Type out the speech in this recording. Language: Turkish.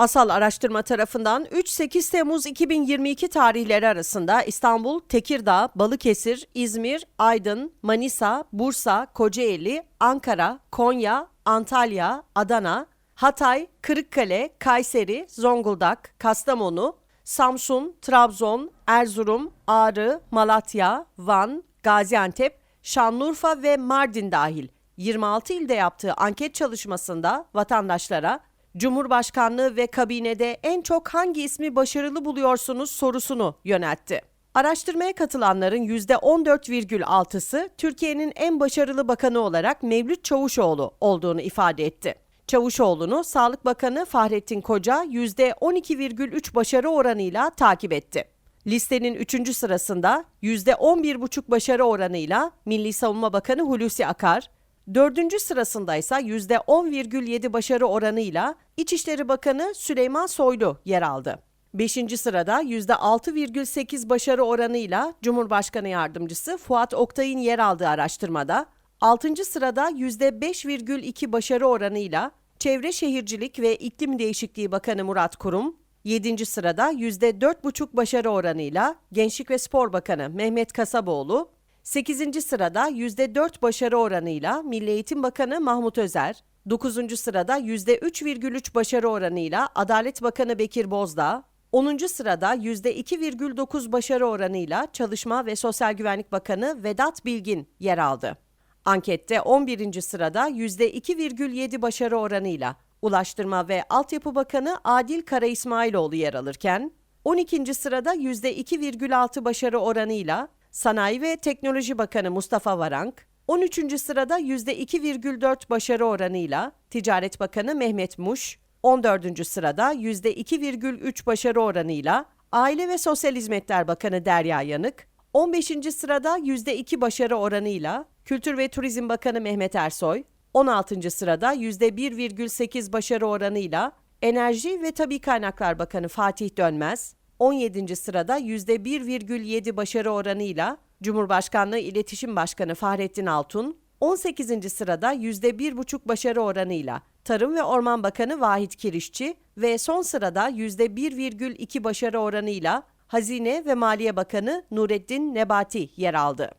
Asal Araştırma tarafından 3-8 Temmuz 2022 tarihleri arasında İstanbul, Tekirdağ, Balıkesir, İzmir, Aydın, Manisa, Bursa, Kocaeli, Ankara, Konya, Antalya, Adana, Hatay, Kırıkkale, Kayseri, Zonguldak, Kastamonu, Samsun, Trabzon, Erzurum, Ağrı, Malatya, Van, Gaziantep, Şanlıurfa ve Mardin dahil 26 ilde yaptığı anket çalışmasında vatandaşlara Cumhurbaşkanlığı ve kabinede en çok hangi ismi başarılı buluyorsunuz sorusunu yöneltti. Araştırmaya katılanların %14,6'sı Türkiye'nin en başarılı bakanı olarak Mevlüt Çavuşoğlu olduğunu ifade etti. Çavuşoğlu'nu Sağlık Bakanı Fahrettin Koca %12,3 başarı oranıyla takip etti. Listenin 3. sırasında %11,5 başarı oranıyla Milli Savunma Bakanı Hulusi Akar, 4. sırasında ise %10,7 başarı oranıyla İçişleri Bakanı Süleyman Soylu yer aldı. 5. sırada %6,8 başarı oranıyla Cumhurbaşkanı Yardımcısı Fuat Oktay'ın yer aldığı araştırmada, 6. sırada %5,2 başarı oranıyla Çevre Şehircilik ve İklim Değişikliği Bakanı Murat Kurum, 7. sırada %4,5 başarı oranıyla Gençlik ve Spor Bakanı Mehmet Kasaboğlu, 8. sırada %4 başarı oranıyla Milli Eğitim Bakanı Mahmut Özer, 9. sırada %3,3 başarı oranıyla Adalet Bakanı Bekir Bozdağ, 10. sırada %2,9 başarı oranıyla Çalışma ve Sosyal Güvenlik Bakanı Vedat Bilgin yer aldı. Ankette 11. sırada %2,7 başarı oranıyla Ulaştırma ve Altyapı Bakanı Adil Kara İsmailoğlu yer alırken, 12. sırada %2,6 başarı oranıyla Sanayi ve Teknoloji Bakanı Mustafa Varank, 13. sırada %2,4 başarı oranıyla Ticaret Bakanı Mehmet Muş, 14. sırada %2,3 başarı oranıyla Aile ve Sosyal Hizmetler Bakanı Derya Yanık, 15. sırada %2 başarı oranıyla Kültür ve Turizm Bakanı Mehmet Ersoy, 16. sırada %1,8 başarı oranıyla Enerji ve Tabi Kaynaklar Bakanı Fatih Dönmez, 17. sırada %1,7 başarı oranıyla Cumhurbaşkanlığı İletişim Başkanı Fahrettin Altun, 18. sırada %1,5 başarı oranıyla Tarım ve Orman Bakanı Vahit Kirişçi ve son sırada %1,2 başarı oranıyla Hazine ve Maliye Bakanı Nureddin Nebati yer aldı.